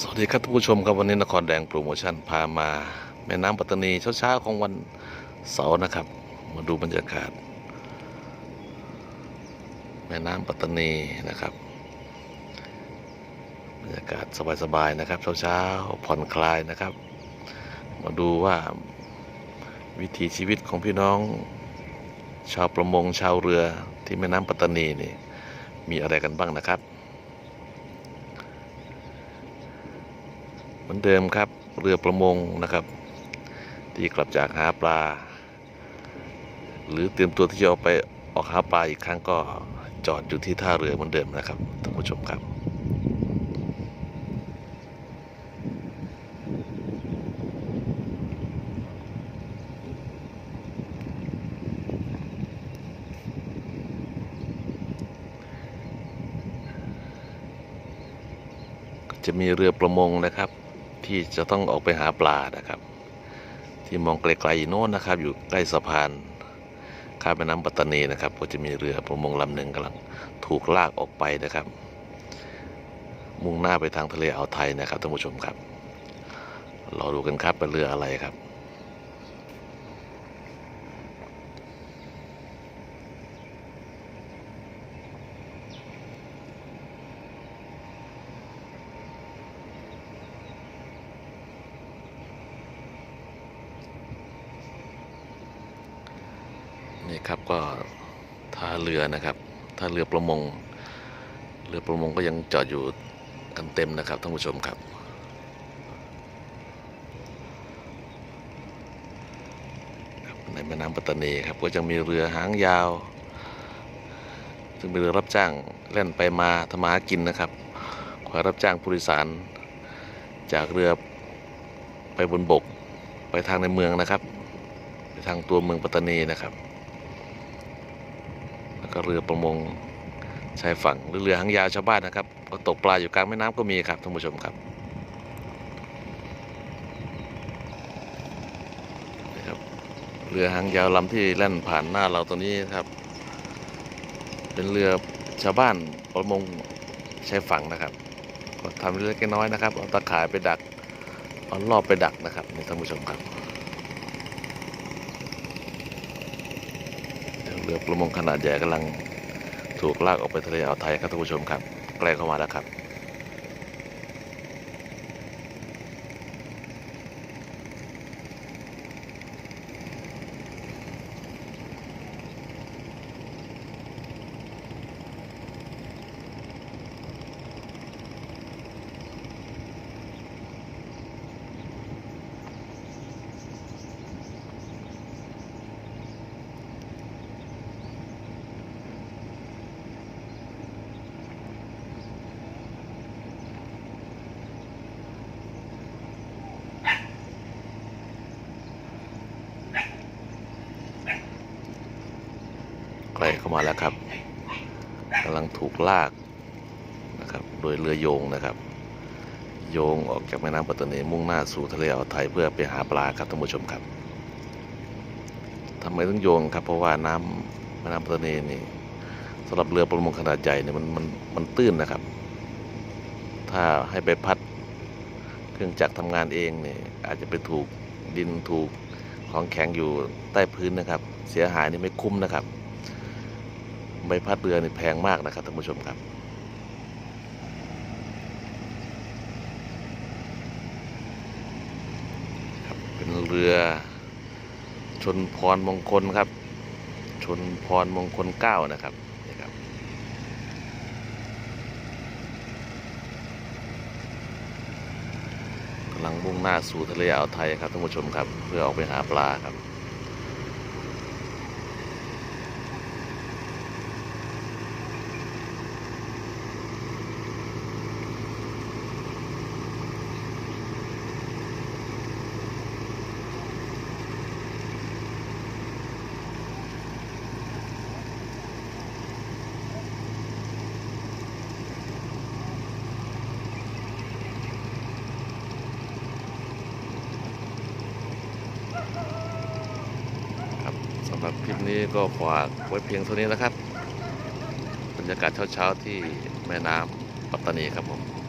สวัสดีครับท่านผู้ชมครับวันนี้นครแดงโปรโมชั่นพามา แม่น้ำปัตตานีเช้าๆของวันเสาร์นะครับ มาดูบรรยากาศ แม่น้ำปัตตานีนะครับ บรรยากาศสบายๆนะครับเช้าๆผ่อนคลายนะครับ มาดูว่าวิถีชีวิตของพี่น้อง ชาวประมงชาวเรือที่แม่น้ำปัตตานีนี่มีอะไรกันบ้างนะครับ เหมือนเดิมครับเรือประมงนะครับ ที่กลับจากหาปลา หรือเตรียมตัวที่จะออกไปออกหาปลาอีกครั้งก็จอดอยู่ที่ท่าเรือเหมือนเดิมนะครับท่านผู้ชมครับจะมีเรือประมงนะครับ ที่จะต้องออกไปหาปลานะครับ ที่มองไกลๆโน้นนะครับ อยู่ใกล้สะพานข้ามแม่น้ำปัตตานีนะครับก็จะมีเรือประมงลำหนึ่งกำลังถูกลากออกไปนะครับ มุ่งหน้าไปทางทะเลอ่าวไทยนะครับท่านผู้ชมครับรอดูกันครับเป็นเรืออะไรครับ นี่ครับก็ท่าเรือนะครับท่าเรือประมง เรือประมงก็ยังจอดอยู่กันเต็มนะครับท่านผู้ชมครับ ในแม่น้ำปัตตานีครับก็จะมีเรือหางยาว ซึ่งเป็นเรือรับจ้างเล่นไปมาทำมาหากินนะครับคอยรับจ้างผู้โดยสาร จากเรือไปบนบกไปทางในเมืองนะครับ ไปทางตัวเมืองปัตตานีนะครับ แล้วก็เรือประมงชายฝั่งหรือเรือหางยาวชาวบ้านนะครับ ก็ตกปลาอยู่กลางแม่น้ำก็มีครับท่านผู้ชมครับนี่ครับ เรือหางยาวลำที่แล่นผ่านหน้าเราตัวนี้ครับ เป็นเรือชาวบ้านประมงชายฝั่งนะครับ ก็ทำเล็กน้อยนะครับเอาตะข่ายไปดักเอารอบไปดักนะครับนี่ท่านผู้ชมครับ เรือประมงขนาดใหญ่กำลังถูกลากออกไปทะเลอ่าวไทยครับท่านผู้ชมครับใกล้เข้ามาแล้วครับ เข้ามาแล้วครับกำลังถูกลากนะครับโดยเรือโยงนะครับ โยงออกจากแม่น้ำปัตตานีมุ่งหน้าสู่ทะเลอ่าวไทยเพื่อไปหาปลาครับท่านผู้ชมครับทำไมต้องโยงครับ เพราะว่าน้ำแม่น้ำปัตตานีนี่สำหรับเรือประมงขนาดใหญ่เนี่ยมันมันมันตื้นนะครับ ถ้าให้ไปพัดเครื่องจักรทำงานเองเนี่ยอาจจะไปถูกดินถูกของแข็งอยู่ใต้พื้นนะครับ เสียหายนี่ไม่คุ้มนะครับ ใบพัดเรือนี่แพงมากนะครับท่านผู้ชมครับครับ เป็นเรือ ชนพรมงคลครับ ชนพรมงคลเก้านะครับนี่ครับกำลังมุ่งหน้าสู่ทะเลอ่าวไทยครับท่านผู้ชมครับ เพื่อออกไปหาปลาครับ ครับสำหรับคลิปนี้ก็ฝากไว้เพียงเท่านี้นะครับ บรรยากาศเช้าๆที่แม่น้ำปัตตานีครับผม